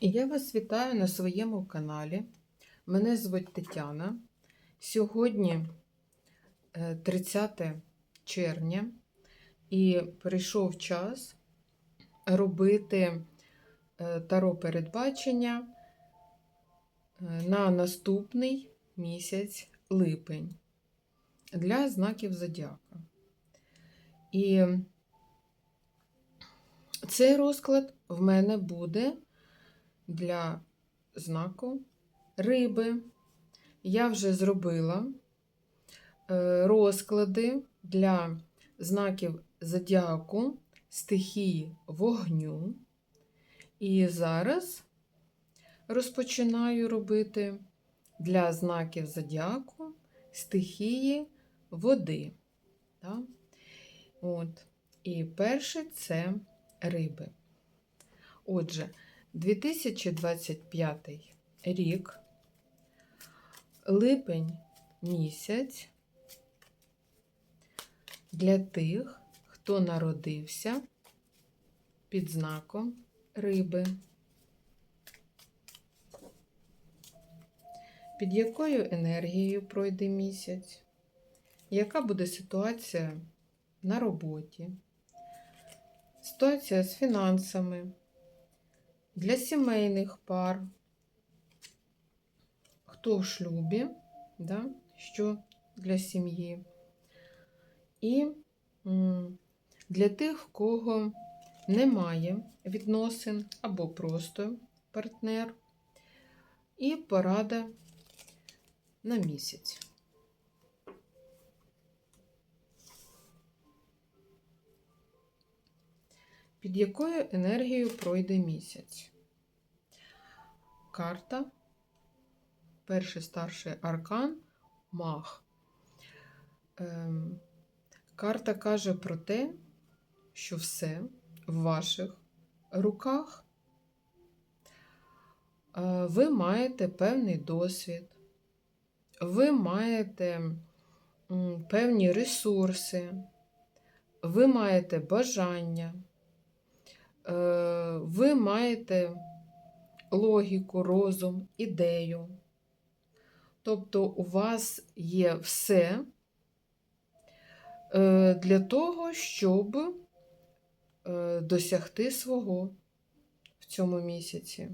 Я вас вітаю на своєму каналі. Мене звуть Тетяна. Сьогодні е, 30 червня, і прийшов час робити е, таро передбачення е, на наступний місяць липень для знаків зодіака. І цей розклад в мене буде для знаку риби. Я вже зробила е, розклади для знаків зодіаку стихії вогню. І зараз розпочинаю робити для знаків зодіаку стихії води. От. І перше це риби. Отже, 2025 рік, липень місяць для тих, хто народився під знаком риби. Під якою енергією пройде місяць? Яка буде ситуація на роботі? Ситуація з фінансами? Для сімейних пар, хто в шлюбі, да, що для сім'ї. І для тих, в кого немає відносин або просто партнер. І порада на місяць. Під якою енергією пройде місяць? Карта, перший старший аркан, маг. Ем, карта каже про те, що все в ваших руках. Е, ви маєте певний досвід, ви маєте певні ресурси, ви маєте бажання. Е, ви маєте логіку, розум, ідею. Тобто у вас є все е, для того, щоб е, досягти свого в цьому місяці.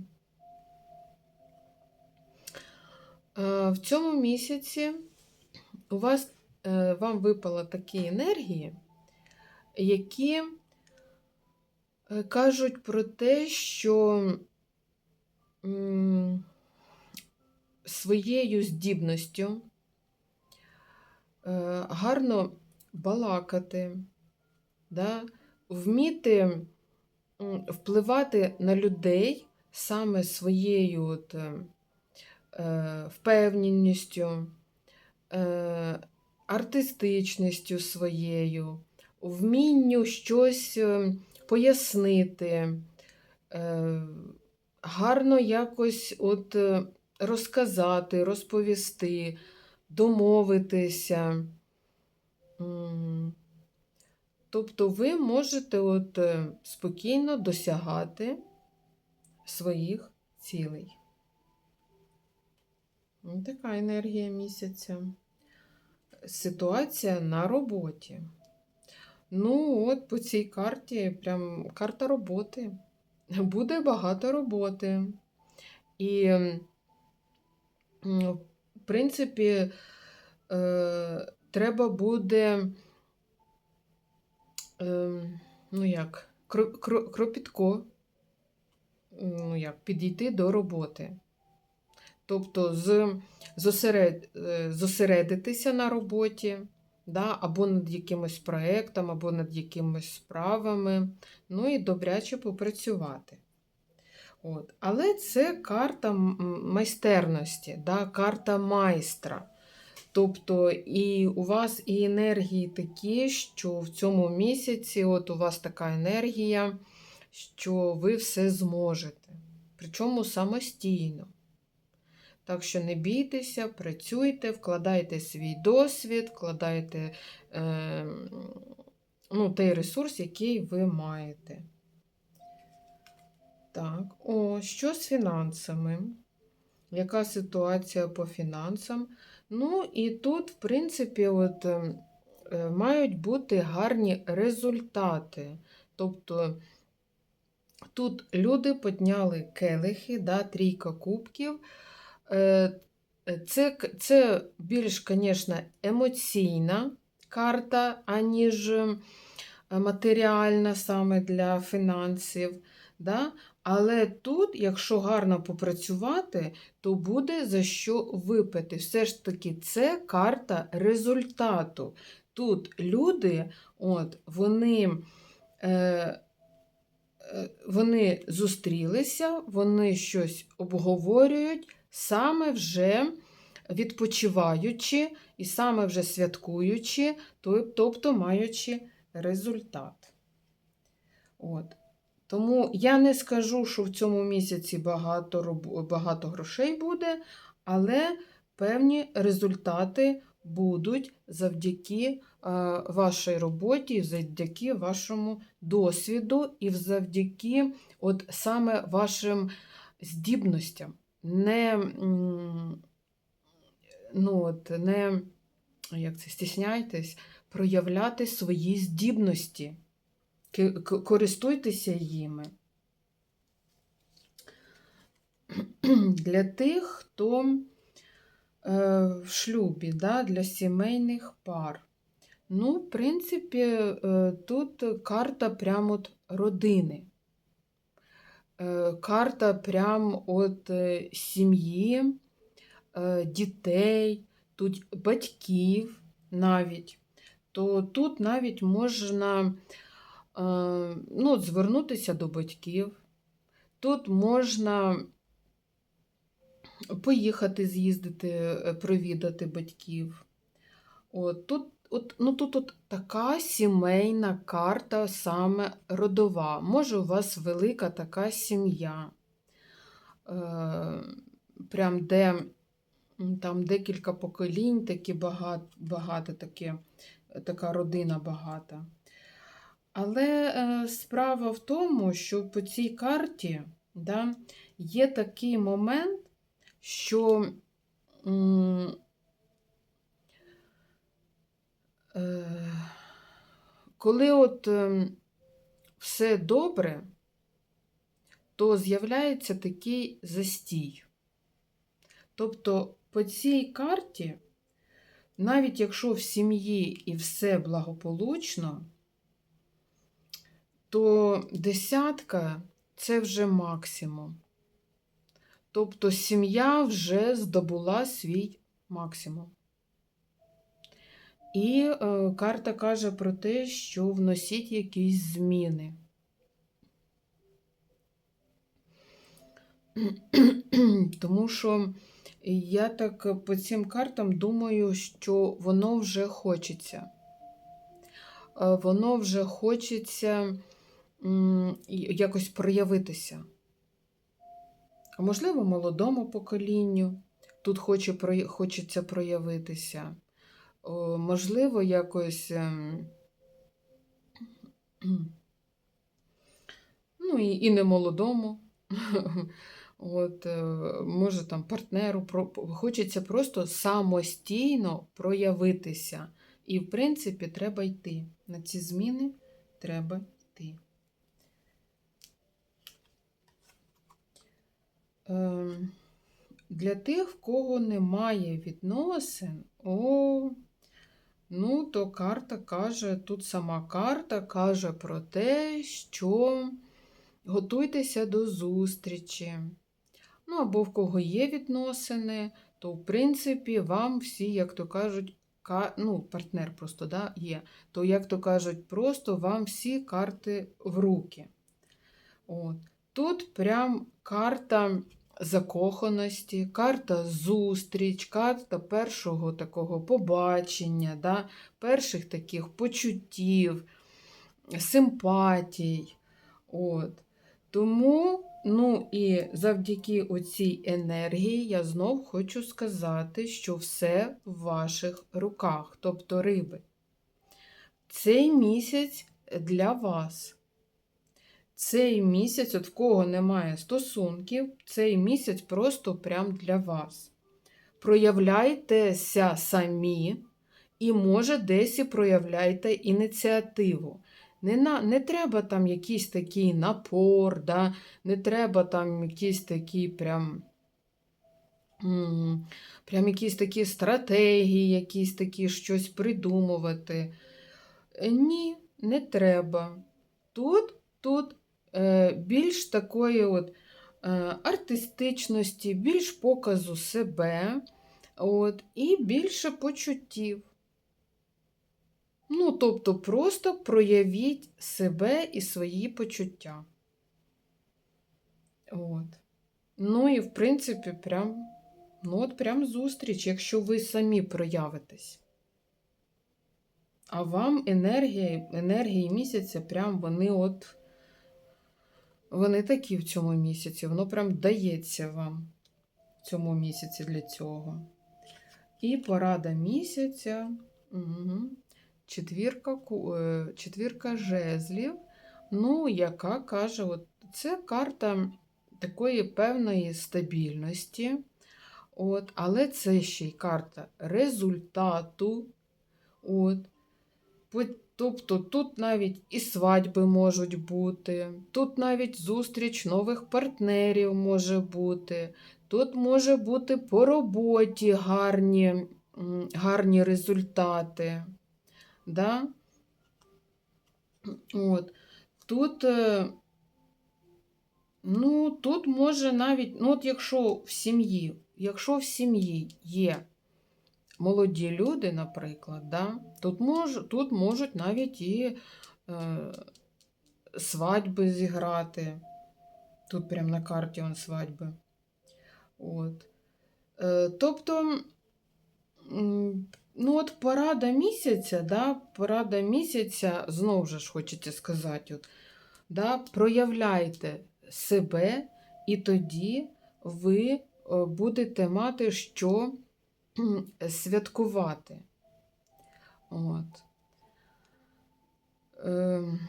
В цьому місяці у вас вам випало такі енергії, які кажуть про те, що своєю здібністю е, гарно балакати, да, вміти впливати на людей саме своєю от, е, впевненістю, артистичністю своєю, вмінню щось пояснити, е, гарно якось от е, розказати, розповісти, домовитися. Тобто ви можете от е, спокійно досягати своїх цілей. Така енергія місяця. Ситуація на роботі. Ну, от по цій карті прям карта роботи. Буде багато роботи. І, в принципі, е, треба буде, е, ну як, кропітко, ну як, підійти до роботи. Тобто з, зосеред, е, зосередитися на роботі да, або над якимось проєктом, або над якимись справами, ну і добряче попрацювати. От. Але це карта майстерності, да, карта майстра. Тобто і у вас і енергії такі, що в цьому місяці от у вас така енергія, що ви все зможете. Причому самостійно. Так що не бійтеся, працюйте, вкладайте свій досвід, вкладайте е, ну, той ресурс, який ви маєте. Так, о, що з фінансами? Яка ситуація по фінансам? Ну, і тут, в принципі, от, ем, е, мають бути гарні результати. Тобто тут люди підняли келихи, да, трійка кубків. Е, Це, це більш, звісно, емоційна карта, аніж ем, матеріальна саме для фінансів. Да? Але тут, якщо гарно попрацювати, то буде за що випити. Все ж таки, це карта результату. Тут люди, от, вони, е, е, вони зустрілися, вони щось обговорюють, саме вже відпочиваючи і саме вже святкуючи, тобто маючи результат. От. Тому я не скажу, що в цьому місяці багато, багато грошей буде, але певні результати будуть завдяки е, вашій роботі, завдяки вашому досвіду і завдяки от саме вашим здібностям. Не, ну, от, не як це, стісняйтесь проявляти свої здібності. Користуйтеся їми. Для тих, хто е, в шлюбі, да, для сімейних пар. Ну, в принципі, е, тут карта прямо родини. Е, Карта прям от е, сім'ї, е, дітей, тут батьків навіть. То тут навіть можна е, ну, звернутися до батьків. Тут можна поїхати з'їздити, е, провідати батьків. От, тут, от, ну, тут от така сімейна карта, саме родова. Може, у вас велика така сім'я, е, прям де там декілька поколінь, такі багато, багато таке, така родина багата. Але е, справа в тому, що по цій карті да, є такий момент, що м, е, коли от е, все добре, то з'являється такий застій. Тобто по цій карті, навіть якщо в сім'ї і все благополучно, то десятка це вже максимум. Тобто сім'я вже здобула свій максимум. І е, карта каже про те, що вносіть якісь зміни. Тому що я так по цим картам думаю, що воно вже хочеться. Е, Воно вже хочеться якось проявитися. А можливо, молодому поколінню тут хоче, хочеться проявитися. Можливо, якось. ем, Ну, і, і не молодому. От, е, може, там партнеру хочеться просто самостійно проявитися. І, в принципі, треба йти. На ці зміни треба йти. Ем, Для тих, в кого немає відносин, о, ну, то карта каже, тут сама карта каже про те, що готуйтеся до зустрічі. Ну, або в кого є відносини, то, в принципі, вам всі, як то кажуть, ка- ну, партнер просто да, є, то, як то кажуть, просто вам всі карти в руки. От. Тут прям карта закоханості, карта зустріч, карта першого такого побачення, да, перших таких почуттів, симпатій. От. Тому, ну і завдяки оцій енергії я знов хочу сказати, що все в ваших руках, тобто риби. Цей місяць для вас. Цей місяць, от в кого немає стосунків, цей місяць просто прям для вас. Проявляйтеся самі, і, може, десь і проявляйте ініціативу. Не, на, не треба там якийсь такий напор, да? не треба там якийсь такий прям. Прям якісь такі стратегії, якісь такі щось придумувати. Е, Ні, не треба. Тут, тут більш такої от, е, артистичності, більш показу себе, от, і більше почуттів. Ну, тобто, просто проявіть себе і свої почуття. От. Ну і, в принципі, прям, ну, от прям зустріч, якщо ви самі проявитесь. А вам енергія, енергії місяця, прям вони от. Вони такі в цьому місяці, воно прям дається вам в цьому місяці для цього. І порада місяця. Угу. Четвірка, е, четвірка жезлів. Ну, яка каже, от це карта такої певної стабільності. От, але це ще й карта результату. От. Тобто тут навіть і свадьби можуть бути, тут навіть зустріч нових партнерів може бути, тут може бути по роботі гарні, гарні результати. Да? От. Тут, е, ну, тут може навіть, ну, от якщо в сім'ї, якщо в сім'ї є молоді люди, наприклад, да, тут, мож, тут можуть навіть і е, свадьби зіграти. Тут прямо на карті он свадьби. От. Е, тобто, ну от порада місяця, да, порада місяця, знову ж хочеться сказати, от, да, проявляйте себе, і тоді ви е, будете мати що святкувати. От. Ем,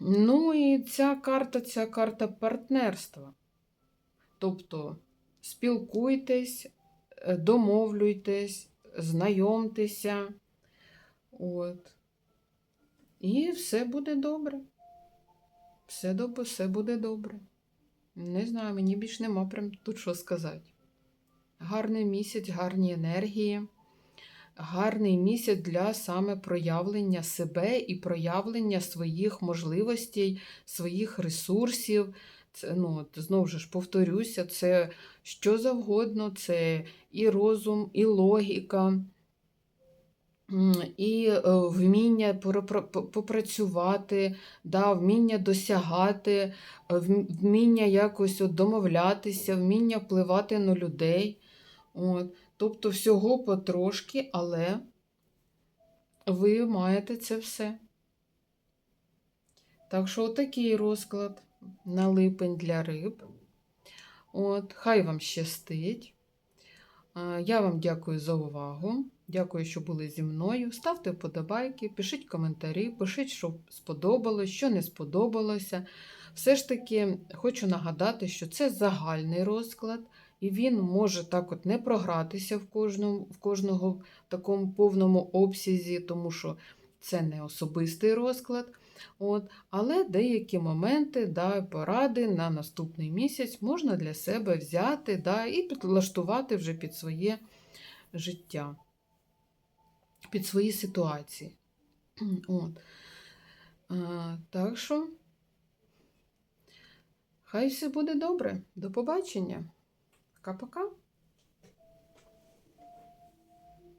ну і ця карта, ця карта партнерства. Тобто спілкуйтесь, е, домовлюйтесь, знайомтеся. От. І все буде добре. Все, все буде добре. Не знаю, мені більш нема прям тут що сказати. Гарний місяць, гарні енергії, гарний місяць для саме проявлення себе і проявлення своїх можливостей, своїх ресурсів. Це, ну, знову ж повторюся, це що завгодно, це і розум, і логіка, і е, вміння попрацювати, да, вміння досягати, е, вміння якось домовлятися, вміння впливати на людей. От. Тобто всього потрошки, але ви маєте це все. Так що отакий розклад на липень для риб. От, хай вам щастить. Я вам дякую за увагу. Дякую, що були зі мною. Ставте вподобайки, пишіть коментарі, пишіть, що сподобалось, що не сподобалося. Все ж таки хочу нагадати, що це загальний розклад, і він може так от не програтися в кожному, в кожного в такому повному обсязі, тому що це не особистий розклад. От, але деякі моменти, да, поради на наступний місяць можна для себе взяти да, і підлаштувати вже під своє життя, під свої ситуації. От. А, так що, хай все буде добре. До побачення. Пока-пока.